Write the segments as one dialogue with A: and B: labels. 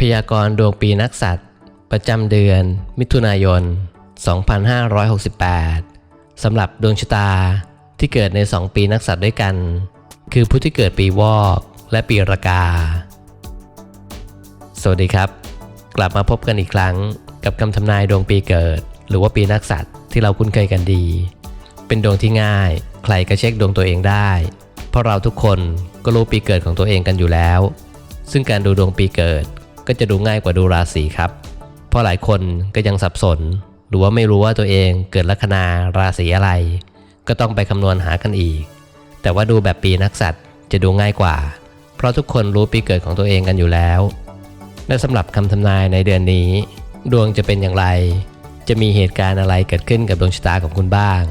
A: พยากรณ์ดวงปีนักสัตว์ ประจำเดือน มิถุนายน 2568 สำหรับดวงชะตาที่เกิดใน 2 ปีนักสัตว์ด้วยกัน คือผู้ที่เกิดปีวอกและปีรากา สวัสดีครับ กลับมาพบกันอีกครั้งกับคำทำนายดวงปีเกิด หรือว่าปีนักสัตว์ที่เราคุ้นเคยกันดี เป็นดวงที่ง่าย ใครก็เช็คดวงตัวเองได้ เพราะเราทุกคนก็รู้ปีเกิดของตัวเองกันอยู่แล้ว ซึ่งการดูดวงปีเกิด ก็จะดูง่ายกว่าดูราศีครับ เพราะหลายคนก็ยังสับสน หรือว่าไม่รู้ว่าตัวเองเกิดลัคนาราศีอะไร ก็ต้องไปคำนวณหากันอีก แต่ว่าดูแบบปีนักสัตว์จะดูง่ายกว่า เพราะทุกคนรู้ปีเกิดของตัวเองกันอยู่แล้ว และสำหรับคำทำนายในเดือนนี้ ดวงจะเป็นอย่างไร จะมีเหตุการณ์อะไรเกิดขึ้นกับดวงชะตาของคุณบ้าง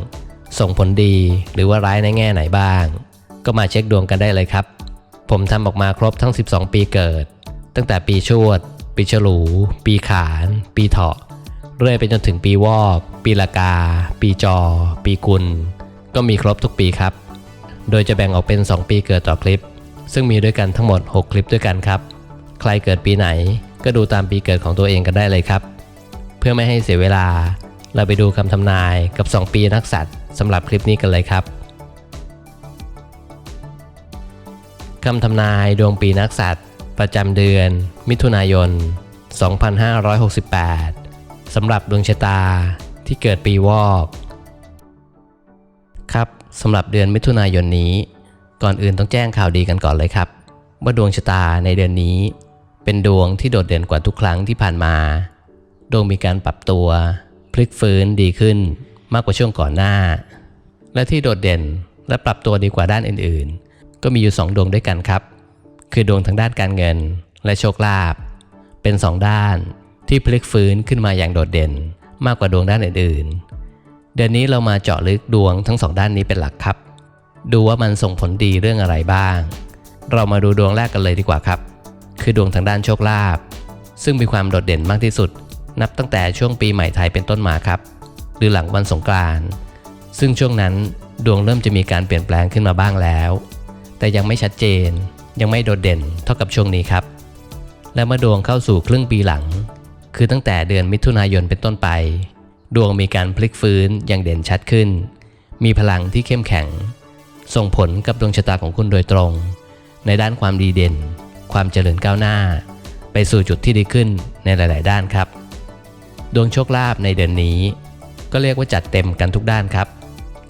A: ส่งผลดีหรือว่าร้ายในแง่ไหนบ้าง ก็มาเช็คดวงกันได้เลยครับ ผมทำออกมาครบทั้ง 12 ปีเกิด ตั้งแต่ปีชวด ปีฉลู ปีขาน ปีเถาะ เรื่อยไปจนถึงปีวอก ปีละกา ปีจอ ปีกุล ก็มีครบทุกปีครับ โดยจะแบ่งออกเป็น 2 ปีเกิดต่อคลิป ซึ่งมีด้วยกันทั้งหมด 6 คลิปด้วยกันครับ ใครเกิดปีไหนก็ดูตามปีเกิดของตัวเองกันได้เลยครับ เพื่อไม่ให้เสียเวลา เราไปดูคำทำนายกับ 2 ปีนักสัตว์สำหรับคลิปนี้กันเลยครับคำทำนายดวงปีนักสัตว์ ประจำเดือน มิถุนายน 2568 สำหรับดวงชะตาที่เกิดปีวอก ครับสำหรับเดือนมิถุนายนนี้ ก่อนอื่นต้องแจ้งข่าวดีกันก่อนเลยครับ ว่าดวงชะตาในเดือนนี้ เป็นดวงที่โดดเด่นกว่าทุกครั้งที่ผ่านมา ดวงมีการปรับตัว พลิกฟื้นดีขึ้นมากกว่าช่วงก่อนหน้า และที่โดดเด่นและปรับตัวดีกว่าด้านอื่นๆ ก็มีอยู่ 2 ดวงด้วยกันครับ คือดวงทางด้านการเงิน และโชคลาภเป็น2ด้านที่พลิกฟื้นขึ้นมาอย่างโดดเด่น มากกว่าดวงด้านอื่นๆ เดือนนี้เรามาเจาะลึกดวงทั้งสองด้านนี้เป็นหลักครับ ดูว่ามันส่งผลดีเรื่องอะไรบ้าง เรามาดูดวงแรกกันเลยดีกว่าครับ คือดวงทางด้านโชคลาภซึ่งมีความโดดเด่นมากที่สุด นับตั้งแต่ช่วงปีใหม่ไทยเป็นต้นมาครับ หรือหลังวันสงกรานต์ซึ่งช่วงนั้นดวงเริ่มจะมีการเปลี่ยนแปลงขึ้นมาบ้างแล้ว แต่ยังไม่ชัดเจน ยังไม่โดดเด่นเท่ากับช่วงนี้ครับ และเมื่อดวงเข้าสู่ครึ่งปีหลัง คือตั้งแต่เดือนมิถุนายนเป็นต้นไป ดวงมีการพลิกฟื้นอย่างเด่นชัดขึ้น มีพลังที่เข้มแข็ง ส่งผลกับดวงชะตาของคุณโดยตรง ในด้านความดีเด่น ความเจริญก้าวหน้า ไปสู่จุดที่ดีขึ้นในหลาย ๆ ด้านครับ ดวงโชคลาภในเดือนนี้ ก็เรียกว่าจัดเต็มกันทุกด้านครับ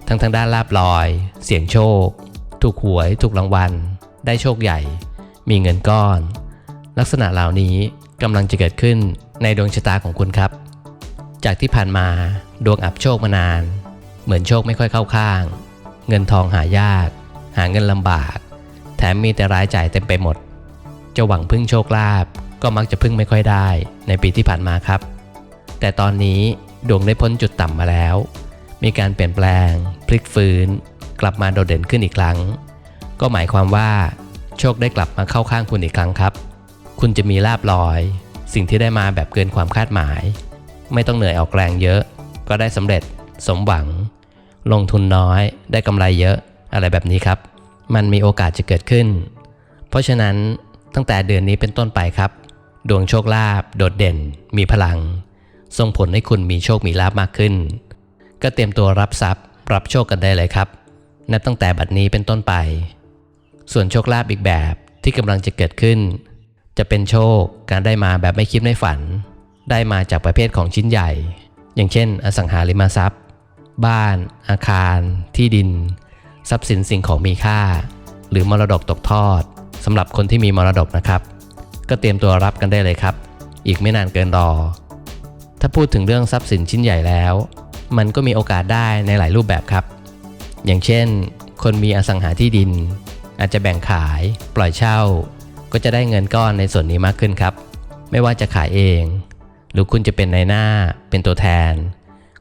A: ทั้งทางด้านลาบลอย เสียงโชค ถูกหวย ถูกรางวัล ได้โชคใหญ่ มีเงินก้อน ลักษณะเหล่านี้กำลังจะเกิดขึ้นในดวงชะตาของคุณครับ จากที่ผ่านมาดวงอับโชคมานาน เหมือนโชคไม่ค่อยเข้าข้าง เงินทองหายาก หาเงินลำบาก แถมมีแต่รายจ่ายเต็มไปหมด จะหวังพึ่งโชคลาภก็มักจะพึ่งไม่ค่อยได้ในปีที่ผ่านมาครับ แต่ตอนนี้ดวงได้พ้นจุดต่ำมาแล้ว มีการเปลี่ยนแปลง พลิกฟื้น กลับมาโดดเด่นขึ้นอีกครั้ง ก็หมายความว่าโชคได้กลับมาเข้าข้างคุณอีกครั้งครับ คุณจะมีลาบลอย สิ่งที่ได้มาแบบเกินความคาดหมาย ไม่ต้องเหนื่อยออกแรงเยอะ ก็ได้สำเร็จ สมหวัง ลงทุนน้อย ได้กำไรเยอะ อะไรแบบนี้ครับ มันมีโอกาสจะเกิดขึ้น เพราะฉะนั้นตั้งแต่เดือนนี้เป็นต้นไปครับ ดวงโชคลาภโดดเด่น มีพลัง ส่งผลให้คุณมีโชคมีลาภมากขึ้น ก็เตรียมตัวรับทรัพย์ รับโชคกันได้เลยครับ นับตั้งแต่บัดนี้เป็นต้นไป ส่วนโชคลาภอีกแบบที่กำลังจะเกิดขึ้น จะเป็นโชคการได้มาแบบไม่คิดไม่ฝัน ได้มาจากประเภทของชิ้นใหญ่ อย่างเช่น อสังหาริมทรัพย์ บ้าน อาคาร ที่ดิน ทรัพย์สินสิ่งของมีค่า หรือมรดกตกทอดสำหรับคนที่มีมรดกนะครับ ก็เตรียมตัวรับกันได้เลยครับ อีกไม่นานเกินรอ ถ้าพูดถึงเรื่องทรัพย์สินชิ้นใหญ่แล้ว มันก็มีโอกาสได้ในหลายรูปแบบครับ อย่างเช่น คนมีอสังหาที่ดิน อาจจะแบ่งขาย ปล่อยเช่า ก็จะได้เงินก้อนในส่วนนี้มากขึ้นครับ ไม่ว่าจะขายเอง หรือคุณจะเป็นในายหน้าเป็นตัวแทน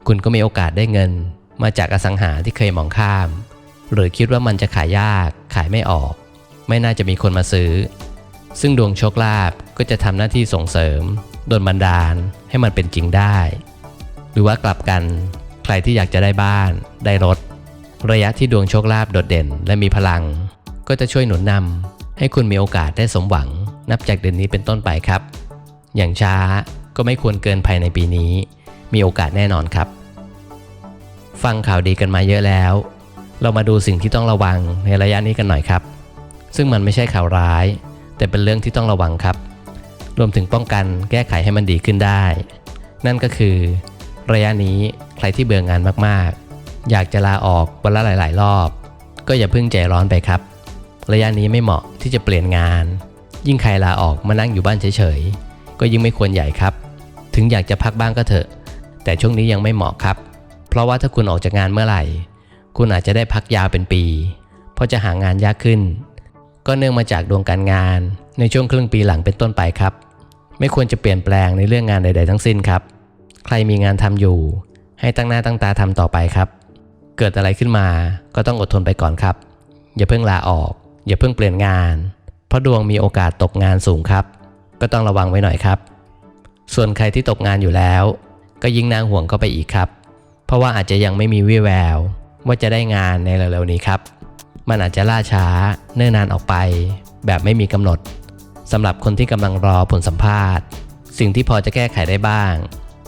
A: คุณก็มีโอกาสได้เงิน มาจากอสังหาที่เคยมองข้าม หรือคิดว่ามันจะขายยากขายไม่ออก ไม่น่าจะมีคนมาซื้อ ซึ่งดวงโชคลาภก็จะทำหน้าที่ส่งเสริมดลบันดาลให้มันเป็นจริงได้ หรือว่ากลับกันใครที่อยากจะได้บ้าน ได้รถ ระยะที่ดวงโชคลาภโดดเด่นและมีพลัง ก็จะช่วยหนุนนำให้คุณมีโอกาสได้สมหวัง นับจากเดือนนี้เป็นต้นไปครับ อย่างช้าก็ไม่ควรเกินภายในปีนี้ มีโอกาสแน่นอนครับ ฟังข่าวดีกันมาเยอะแล้ว เรามาดูสิ่งที่ต้องระวังในระยะนี้กันหน่อยครับ ซึ่งมันไม่ใช่ข่าวร้าย แต่เป็นเรื่องที่ต้องระวังครับ รวมถึงป้องกันแก้ไขให้มันดีขึ้นได้ นั่นก็คือ ระยะนี้ใครที่เบื่องานมากๆ อยากจะลาออกวันละหลาย ๆ รอบ ก็อย่าเพิ่งใจร้อนไปครับ ระยะนี้ไม่เหมาะที่จะเปลี่ยนงาน ยิ่งใครลาออกมานั่งอยู่บ้านเฉยๆ ก็ยิ่งไม่ควรใหญ่ครับ ถึงอยากจะพักบ้างก็เถอะ แต่ช่วงนี้ยังไม่เหมาะครับ เพราะว่าถ้าคุณออกจากงานเมื่อไหร่ คุณอาจจะได้พักยาวเป็นปี เพราะจะหางานยากขึ้น ก็เนื่องมาจากดวงการงาน ในช่วงครึ่งปีหลังเป็นต้นไปครับ ไม่ควรจะเปลี่ยนแปลงในเรื่องงานใด ๆ ทั้งสิ้นครับ ใครมีงานทำอยู่ ให้ตั้งหน้าตั้งตาทำต่อไปครับ เกิดอะไรขึ้นมาก็ต้องอดทนไปก่อนครับอย่าเพิ่งลาออก อย่าเพิ่งเปลี่ยนงาน เพราะดวงมีโอกาสตกงานสูงครับ ก็ต้องระวังไว้หน่อยครับ ส่วนใครที่ตกงานอยู่แล้ว ก็ยิ่งน่าห่วงเข้าไปอีกครับ เพราะว่าอาจจะยังไม่มีวี่แวว ว่าจะได้งานในเร็วๆนี้ครับ มันอาจจะล่าช้า เนิ่นนานออกไป แบบไม่มีกำหนดสำหรับคนที่กำลังรอผลสัมภาษณ์ สิ่งที่พอจะแก้ไขได้บ้าง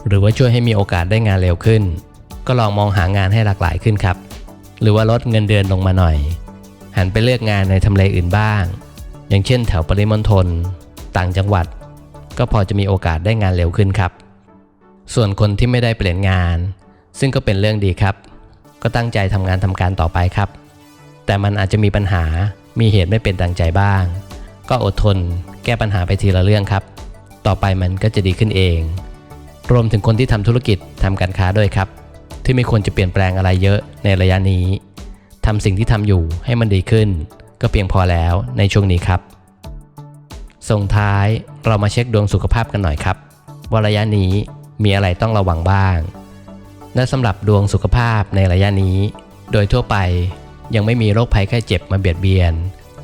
A: หรือว่าช่วยให้มีโอกาสได้งานเร็วขึ้น ก็ลองมองหางานให้หลากหลายขึ้นครับ หรือว่าลดเงินเดือนลงมาหน่อย หันไปเลือกงานในทำเลอื่นบ้าง อย่างเช่นแถวปริมณฑลต่างจังหวัด ก็พอจะมีโอกาสได้งานเร็วขึ้นครับ ส่วนคนที่ไม่ได้เปลี่ยนงาน ซึ่งก็เป็นเรื่องดีครับ ก็ตั้งใจทำงานทำการต่อไปครับ แต่มันอาจจะมีปัญหามีเหตุไม่เป็นดังใจบ้าง ก็อดทน แก้ปัญหาไปทีละเรื่องครับ ต่อไปมันก็จะดีขึ้นเอง รวมถึงคนที่ทำธุรกิจทำการค้าด้วยครับ ที่ไม่ควรจะเปลี่ยนแปลงอะไรเยอะในระยะนี้ ทำสิ่งที่ทำอยู่ให้มันดีขึ้น ก็เพียงพอแล้วในช่วงนี้ครับ ส่งท้ายเรามาเช็คดวงสุขภาพกันหน่อยครับว่าระยะนี้มีอะไรต้องระวังบ้าง และสำหรับดวงสุขภาพในระยะนี้ โดยทั่วไปยังไม่มีโรคภัยไข้เจ็บมาเบียดเบียน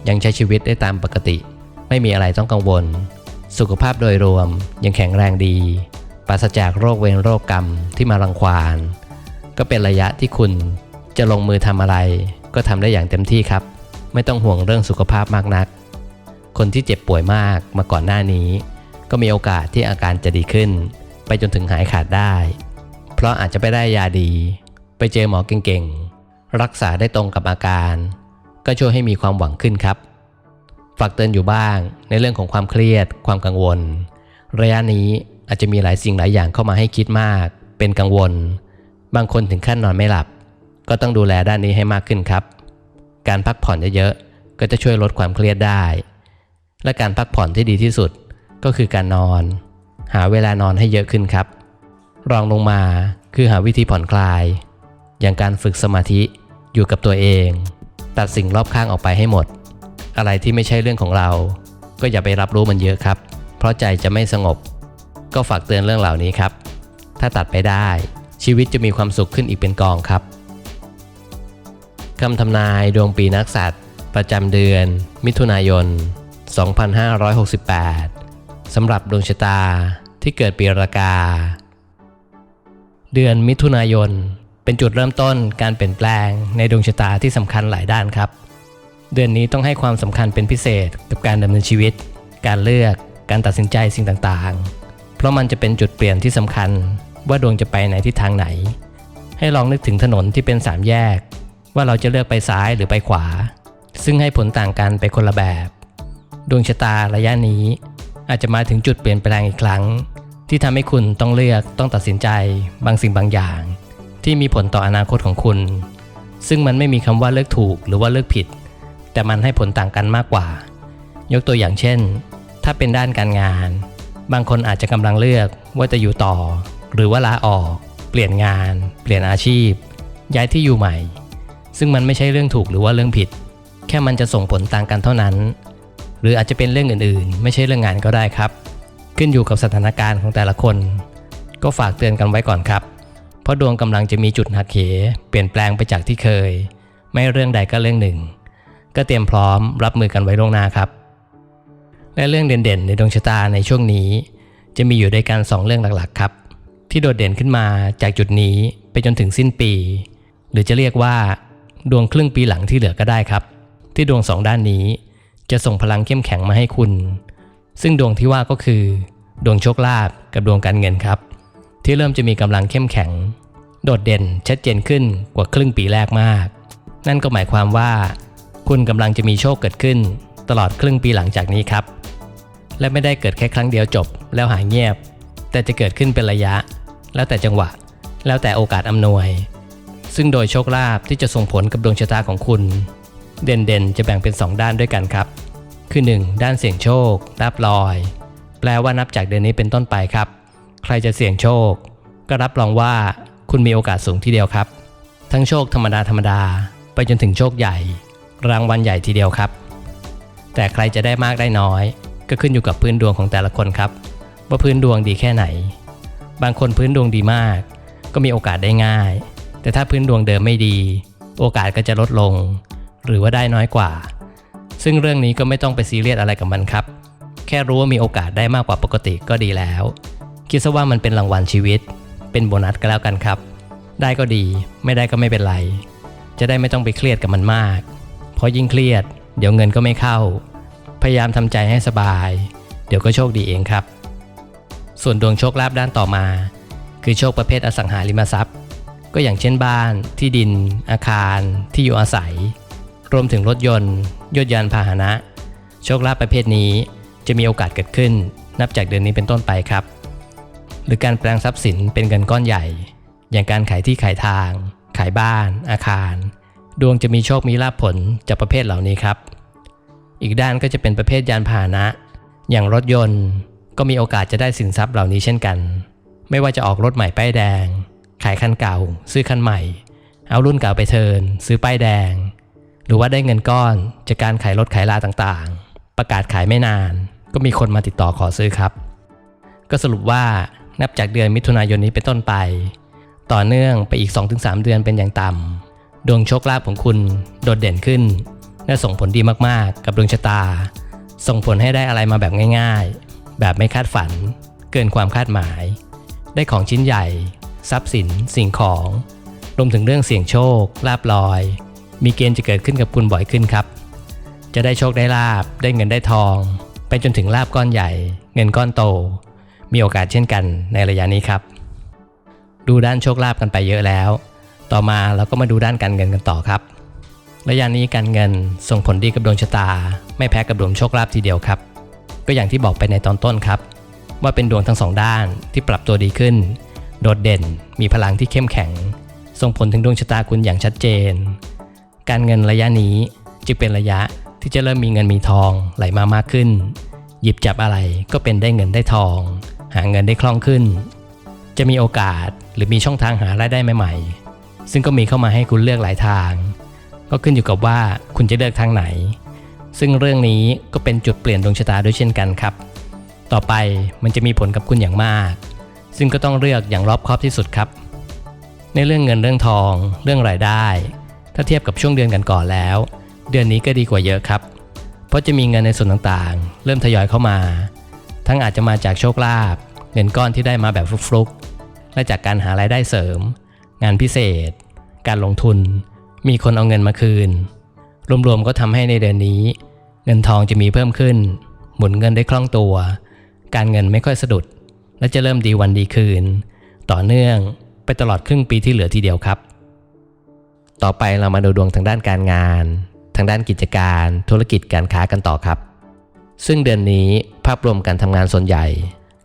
A: ยังใช้ชีวิตได้ตามปกติ ไม่มีอะไรต้องกังวล สุขภาพโดยรวมยังแข็งแรงดี ปราศจากโรคเวรโรคกรรมที่มารังควานก็เป็นระยะที่คุณ จะลงมือทำอะไร ก็ทำได้อย่างเต็มที่ครับ ไม่ต้องห่วงเรื่องสุขภาพมากนัก คนที่เจ็บป่วยมากมาก่อนหน้านี้ ก็มีโอกาสที่อาการจะดีขึ้น ไปจนถึงหายขาดได้ เพราะอาจจะไปได้ยาดี ไปเจอหมอเก่งๆ รักษาได้ตรงกับอาการ ก็ช่วยให้มีความหวังขึ้นครับฝากเตือนอยู่บ้างในเรื่องของความเครียด ความกังวล ระยะนี้อาจจะมีหลายสิ่งหลายอย่างเข้ามาให้คิดมาก เป็นกังวล บางคนถึงขั้นนอนไม่หลับ ก็ต้องดูแลด้านนี้ให้มากขึ้นครับ การพักผ่อนเยอะๆ ก็จะช่วยลดความเครียดได้ และการพักผ่อนที่ดีที่สุดก็คือการนอน หาเวลานอนให้เยอะขึ้นครับ รองลงมาคือหาวิธีผ่อนคลาย อย่างการฝึกสมาธิอยู่กับตัวเอง ตัดสิ่งรอบข้างออกไปให้หมด อะไรที่ไม่ใช่เรื่องของเรา ก็อย่าไปรับรู้มันเยอะครับ เพราะใจจะไม่สงบ ก็ฝากเตือนเรื่องเหล่านี้ครับ ถ้าตัดไปได้ชีวิตจะมีความสุขขึ้นอีกเป็นกองครับ คำทำนายดวงปีนักสัตว์ ประจำเดือน มิถุนายน 2568 สำหรับดวงชะตาที่เกิดปีรากา เดือนมิถุนายน เป็นจุดเริ่มต้นการเปลี่ยนแปลงในดวงชะตาที่สำคัญหลายด้านครับ เดือนนี้ต้องให้ความสำคัญเป็นพิเศษกับการดำเนินชีวิต การเลือก การตัดสินใจสิ่งต่างๆ เพราะมันจะเป็นจุดเปลี่ยนที่สำคัญว่าดวงจะไปในทิศทางไหน ให้ลองนึกถึงถนนที่เป็นสามแยก ว่าเราจะเลือกไปซ้ายหรือไปขวา ซึ่งให้ผลต่างกันไปคนละแบบ ดวงชะตาระยะนี้ อาจจะมาถึงจุดเปลี่ยนแปลงอีกครั้ง ที่ทำให้คุณต้องเลือกต้องตัดสินใจบางสิ่งบางอย่าง ที่มีผลต่ออนาคตของคุณ ซึ่งมันไม่มีคำว่าเลือกถูกหรือว่าเลือกผิด แต่มันให้ผลต่างกันมากกว่า ยกตัวอย่างเช่น ถ้าเป็นด้านการงาน บางคนอาจจะกำลังเลือกว่าจะอยู่ต่อ หรือว่าลาออก เปลี่ยนงาน เปลี่ยนอาชีพ ย้ายที่อยู่ใหม่ ซึ่งมันไม่ใช่เรื่องถูกหรือว่าเรื่องผิด แค่มันจะส่งผลต่างกันเท่านั้น หรืออาจจะเป็นเรื่องอื่นๆ ไม่ใช่เรื่องงานก็ได้ครับ ขึ้นอยู่กับสถานการณ์ของแต่ละคน ก็ฝากเตือนกันไว้ก่อนครับ เพราะดวงกำลังจะมีจุดหักเหเปลี่ยนแปลงไปจากที่เคย ไม่เรื่องใดก็เรื่องหนึ่ง ก็เตรียมพร้อมรับมือกันไว้ล่วงหน้าครับ และเรื่องเด่นๆ ในดวงชะตาในช่วงนี้ จะมีอยู่ด้วยกันสองเรื่องหลักๆครับ ที่โดดเด่นขึ้นมาจากจุดนี้ไปจนถึงสิ้นปี หรือจะเรียกว่า ดวงครึ่งปีหลังที่เหลือก็ได้ครับ ที่ดวงสองด้านนี้ จะส่งพลังเข้มแข็งมาให้คุณ ซึ่งดวงที่ว่าก็คือ ดวงโชคลาภกับดวงการเงินครับ ที่เริ่มจะมีกำลังเข้มแข็ง โดดเด่นชัดเจนขึ้นกว่าครึ่งปีแรกมาก นั่นก็หมายความว่า คุณกำลังจะมีโชคเกิดขึ้น ตลอดครึ่งปีหลังจากนี้ครับ และไม่ได้เกิดแค่ครั้งเดียวจบ แล้วหายเงียบ แต่จะเกิดขึ้นเป็นระยะ แล้วแต่จังหวะ แล้วแต่โอกาสอำนวย ซึ่งโดยโชคลาภที่จะส่งผลกับดวงชะตาของคุณ เด่นๆ จะแบ่งเป็น 2 ด้านด้วยกันครับ คือ 1. ด้านเสี่ยงโชคลาบลอย แปลว่านับจากเดือนนี้เป็นต้นไปครับ ใครจะเสี่ยงโชค ก็รับรองว่าคุณมีโอกาสสูงทีเดียวครับ ทั้งโชคธรรมดาธรรมดาไปจนถึงโชคใหญ่ รางวัลใหญ่ทีเดียวครับ แต่ใครจะได้มากได้น้อย ก็ขึ้นอยู่กับพื้นดวงของแต่ละคนครับ ว่าพื้นดวงดีแค่ไหน บางคนพื้นดวงดีมาก ก็มีโอกาสได้ง่าย แต่ถ้าพื้นดวงเดิมไม่ดี โอกาสก็จะลดลง หรือว่าได้น้อยกว่า ซึ่งเรื่องนี้ก็ไม่ต้องไปซีเรียสอะไรกับมันครับ แค่รู้ว่ามีโอกาสได้มากกว่าปกติก็ดีแล้ว คิดซะว่ามันเป็นรางวัลชีวิต เป็นโบนัสก็แล้วกันครับ ได้ก็ดี ไม่ได้ก็ไม่เป็นไร จะได้ไม่ต้องไปเครียดกับมันมาก เพราะยิ่งเครียด เดี๋ยวเงินก็ไม่เข้า พยายามทำใจให้สบาย เดี๋ยวก็โชคดีเองครับ ส่วนดวงโชคลาภด้านต่อมา คือโชคประเภทอสังหาริมทรัพย์ ก็อย่างเช่นบ้าน ที่ดิน อาคาร ที่อยู่อาศัย รวมถึงรถยนต์ยนต์ยานพาหนะ โชคลาภประเภทนี้จะมีโอกาสเกิดขึ้น นับจากเดือนนี้เป็นต้นไปครับ หรือการแปลงทรัพย์สินเป็นเงินก้อนใหญ่ อย่างการขายที่ขายทาง ขายบ้าน อาคาร ดวงจะมีโชคมีลาภผลจากประเภทเหล่านี้ครับ อีกด้านก็จะเป็นประเภทยานพาหนะ อย่างรถยนต์ ก็มีโอกาสจะได้สินทรัพย์เหล่านี้เช่นกัน ไม่ว่าจะออกรถใหม่ป้ายแดง ขายคันเก่า ซื้อคันใหม่ เอารุ่นเก่าไปเทิน ซื้อป้ายแดง หรือว่าได้เงินก้อนจากการขายรถขายลาต่างๆ ประกาศขายไม่นาน ก็มีคนมาติดต่อขอซื้อครับ ก็สรุปว่านับจากเดือนมิถุนายนนี้เป็นต้นไป ต่อเนื่องไปอีก 2-3 เดือนเป็นอย่างต่ำดวงโชคลาภของคุณโดดเด่นขึ้น และส่งผลดีมากๆ กับดวงชะตา ส่งผลให้ได้อะไรมาแบบง่าย ๆ แบบไม่คาดฝัน เกินความคาดหมาย ได้ของชิ้นใหญ่ ทรัพย์สิน สิ่งของ รวมถึงเรื่องเสี่ยงโชค ลาบลอย มีเกณฑ์จะเกิดขึ้นกับคุณบ่อยขึ้นครับ จะได้โชคได้ลาบ ได้เงินได้ทอง ไปจนถึงลาบก้อนใหญ่ เงินก้อนโต มีโอกาสเช่นกันในระยะนี้ครับ ดูด้านโชคลาภกันไปเยอะแล้ว ต่อมาเราก็มาดูด้านการเงินกันต่อครับ ระยะนี้การเงินส่งผลดีกับดวงชะตา ไม่แพ้กับดวงโชคลาภทีเดียวครับ ก็อย่างที่บอกไปในตอนต้นครับ ว่าเป็นดวงทั้งสองด้านที่ปรับตัวดีขึ้น โดดเด่น มีพลังที่เข้มแข็ง ส่งผลถึงดวงชะตาคุณอย่างชัดเจน การเงินระยะนี้จึงเป็นระยะที่จะเริ่มมีเงินมีทองไหลมามากขึ้น หยิบจับอะไรก็เป็นได้เงินได้ทอง หาเงินได้คล่องขึ้น จะมีโอกาสหรือมีช่องทางหารายได้ใหม่ ๆ ซึ่งก็มีเข้ามาให้คุณเลือกหลายทาง ก็ขึ้นอยู่กับว่าคุณจะเลือกทางไหน ซึ่งเรื่องนี้ก็เป็นจุดเปลี่ยนดวงชะตาด้วยเช่นกันครับ ต่อไปมันจะมีผลกับคุณอย่างมาก ซึ่งก็ต้องเลือกอย่างรอบคอบที่สุดครับ ในเรื่องเงินเรื่องทอง เรื่องรายได้ ถ้าเทียบกับช่วงเดือนกันก่อนแล้ว เดือนนี้ก็ดีกว่าเยอะครับ เพราะจะมีเงินในส่วนต่างๆ เริ่มทยอยเข้ามา ทั้งอาจจะมาจากโชคลาภเงินก้อนที่ได้มาแบบฟลุกๆและจากการหารายได้เสริม งานพิเศษ การลงทุน มีคนเอาเงินมาคืน รวมๆก็ทำให้ในเดือนนี้ เงินทองจะมีเพิ่มขึ้น หมุนเงินได้คล่องตัว การเงินไม่ค่อยสะดุด และจะเริ่มดีวันดีคืน ต่อเนื่องไปตลอดครึ่งปีที่เหลือทีเดียวครับ ต่อไปเรามาดูดวงทางด้านการงาน ทางด้านกิจการธุรกิจการค้ากันต่อครับ ซึ่งเดือนนี้ภาพรวมการทำงานส่วนใหญ่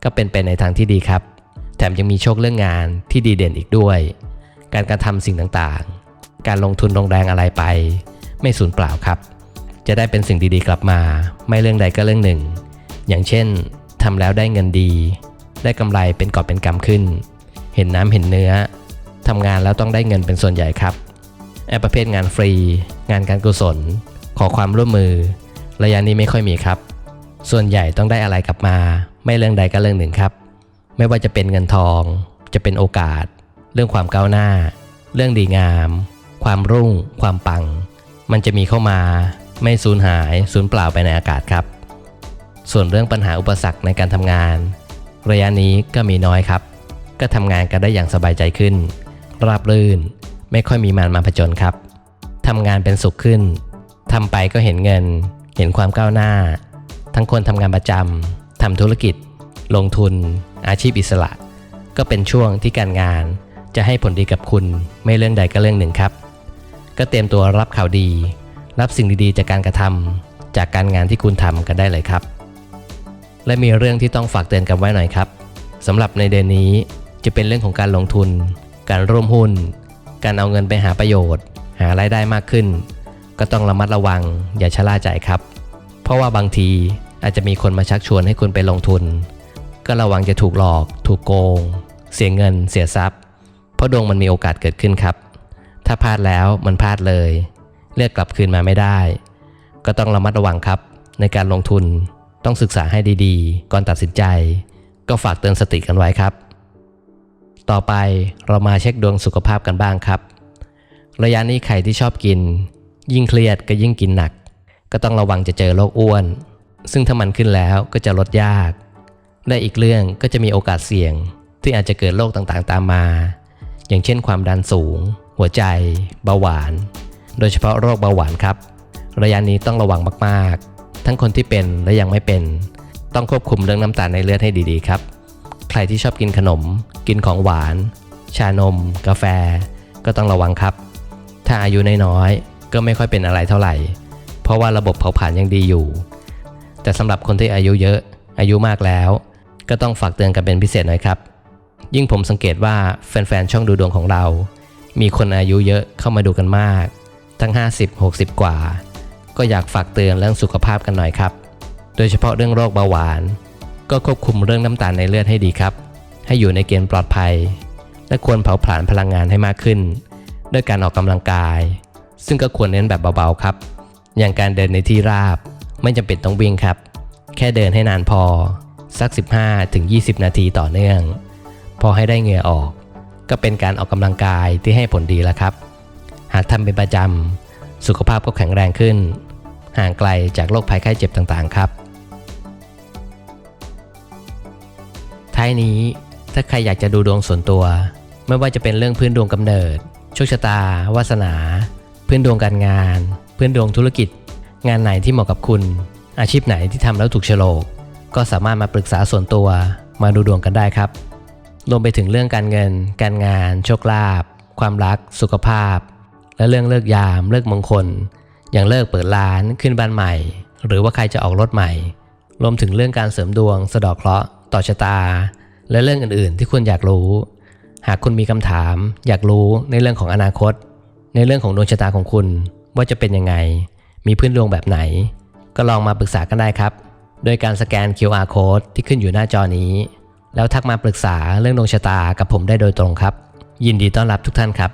A: ก็เป็นไปในทางที่ดีครับ แถมยังมีโชคเรื่องงานที่ดีเด่นอีกด้วย การกระทำสิ่งต่างๆ การลงทุนลงแรงอะไรไป ไม่สูญเปล่าครับ จะได้เป็นสิ่งดีๆกลับมา ไม่เรื่องใดก็เรื่องหนึ่ง อย่างเช่นทำแล้วได้เงินดี ได้กำไรเป็นกอบเป็นกำขึ้น เห็นน้ำเห็นเนื้อทำงานแล้วต้องได้เงินเป็นส่วนใหญ่ครับแอปประเภทงานฟรี งานการกุศล ขอความร่วมมือ ระยะนี้ไม่ค่อยมีครับ ส่วนใหญ่ต้องได้อะไรกลับมา ไม่เรื่องใดก็เรื่องหนึ่งครับ ไม่ว่าจะเป็นเงินทอง จะเป็นโอกาส เรื่องความก้าวหน้า เรื่องดีงาม ความรุ่ง ความปัง มันจะมีเข้ามา ไม่สูญหายสูญเปล่าไปในอากาศครับ ส่วนเรื่องปัญหาอุปสรรคในการทำงาน ระยะนี้ก็มีน้อยครับ ก็ทำงานกันได้อย่างสบายใจขึ้น ราบรื่น ไม่ค่อยมีมานมาผจญครับทำงานเป็นสุขขึ้นทำไปก็เห็นเงิน เห็นความก้าวหน้า ทั้งคนทำงานประจำทำธุรกิจ ลงทุน อาชีพอิสระ ก็เป็นช่วงที่การงาน จะให้ผลดีกับคุณไม่เรื่องใดก็เรื่องหนึ่งครับ ก็เตรียมตัวรับข่าวดี รับสิ่งดีๆ จากการกระทำจากการงานที่คุณทำกันได้เลยครับ และมีเรื่องที่ต้องฝากเตือนกันไว้หน่อยครับสำหรับในเดือนนี้จะเป็นเรื่องของการลงทุน การร่วมหุ้น การเอาเงินไปหาประโยชน์ หารายได้มากขึ้น ก็ต้องระมัดระวังอย่าชะล่าใจครับ เพราะว่าบางทีอาจจะมีคนมาชักชวนให้คุณไปลงทุน ก็ระวังจะถูกหลอก ถูกโกง เสียเงิน เสียทรัพย์ เพราะดวงมันมีโอกาสเกิดขึ้นครับ ถ้าพลาดแล้วมันพลาดเลยเรียกกลับคืนมาไม่ได้ ก็ต้องระมัดระวังครับในการลงทุน ต้องศึกษาให้ดีๆ ก่อนตัดสินใจ ก็ฝากเตือนสติกันไว้ครับ ต่อไปเรามาเช็คดวงสุขภาพกันบ้างครับ ระยะนี้ใครที่ชอบกิน ยิ่งเครียดก็ยิ่งกินหนัก ก็ต้องระวังจะเจอโรคอ้วน ซึ่งถ้ามันขึ้นแล้วก็จะลดยาก และอีกเรื่องก็จะมีโอกาสเสี่ยง ที่อาจจะเกิดโรคต่างๆ ตามมา อย่างเช่น ความดันสูง หัวใจ เบาหวาน โดยเฉพาะโรคเบาหวานครับ ระยะนี้ต้องระวังมากๆ ทั้งคนที่เป็นและยังไม่เป็น ต้องควบคุมเรื่องน้ำตาลในเลือดให้ดีๆครับ ใครที่ชอบกินขนม กินของหวาน ชานม กาแฟ ก็ต้องระวังครับ ถ้าอายุน้อยๆก็ไม่ค่อยเป็นอะไรเท่าไหร่ เพราะว่าระบบเผาผลาญยังดีอยู่ แต่สำหรับคนที่อายุเยอะ อายุมากแล้ว ก็ต้องฝากเตือนกันเป็นพิเศษหน่อยครับ ยิ่งผมสังเกตว่าแฟนๆช่องดูดวงของเรา มีคนอายุเยอะเข้ามาดูกันมาก ทั้ง 50-60 กว่า ก็อยากฝากเตือนเรื่องสุขภาพกันหน่อยครับ โดยเฉพาะเรื่องโรคเบาหวาน ก็ควบคุมเรื่องน้ำตาลในเลือดให้ดีครับ ให้อยู่ในเกณฑ์ปลอดภัย และควรเผาผลาญพลังงานให้มากขึ้น ด้วยการออกกำลังกาย ซึ่งก็ควรเน้นแบบเบาๆครับ อย่างการเดินในที่ราบ ไม่จำเป็นต้องวิ่งครับ แค่เดินให้นานพอ สัก 15-20 นาทีต่อเนื่อง พอให้ได้เหงื่อออก ก็เป็นการออกกำลังกายที่ให้ผลดีแล้วครับ หากทำเป็นประจำ สุขภาพก็แข็งแรงขึ้น ห่างไกลจากโรคภัยไข้เจ็บต่างๆครับ ท้ายนี้ถ้าใครอยากจะดูดวงส่วนตัว ไม่ว่าจะเป็นเรื่องพื้นดวงกำเนิด โชคชะตา วาสนา พื้นดวงการงาน พื้นดวงธุรกิจ งานไหนที่เหมาะกับคุณ อาชีพไหนที่ทำแล้วถูกโฉลก ก็สามารถมาปรึกษาส่วนตัว มาดูดวงกันได้ครับรวมไปถึงเรื่องการเงิน การงาน โชคลาภ ความรัก สุขภาพ และเรื่องเลิกยามเลิกมงคล อย่างเลิกเปิดร้านขึ้นบ้านใหม่ หรือว่าใครจะออกรถใหม่ รวมถึงเรื่องการเสริมดวง สะดอกเคราะห์ต่อชะตา และเรื่องอื่นๆ ที่คุณอยากรู้ หากคุณมีคำถาม อยากรู้ในเรื่องของอนาคต ในเรื่องของดวงชะตาของคุณว่าจะเป็นยังไง มีพื้นดวงแบบไหน ก็ลองมาปรึกษากันได้ครับ โดยการสแกน QR code ที่ขึ้นอยู่หน้าจอนี้ แล้วทักมาปรึกษาเรื่องดวงชะตากับผมได้โดยตรงครับ ยินดีต้อนรับทุกท่านครับ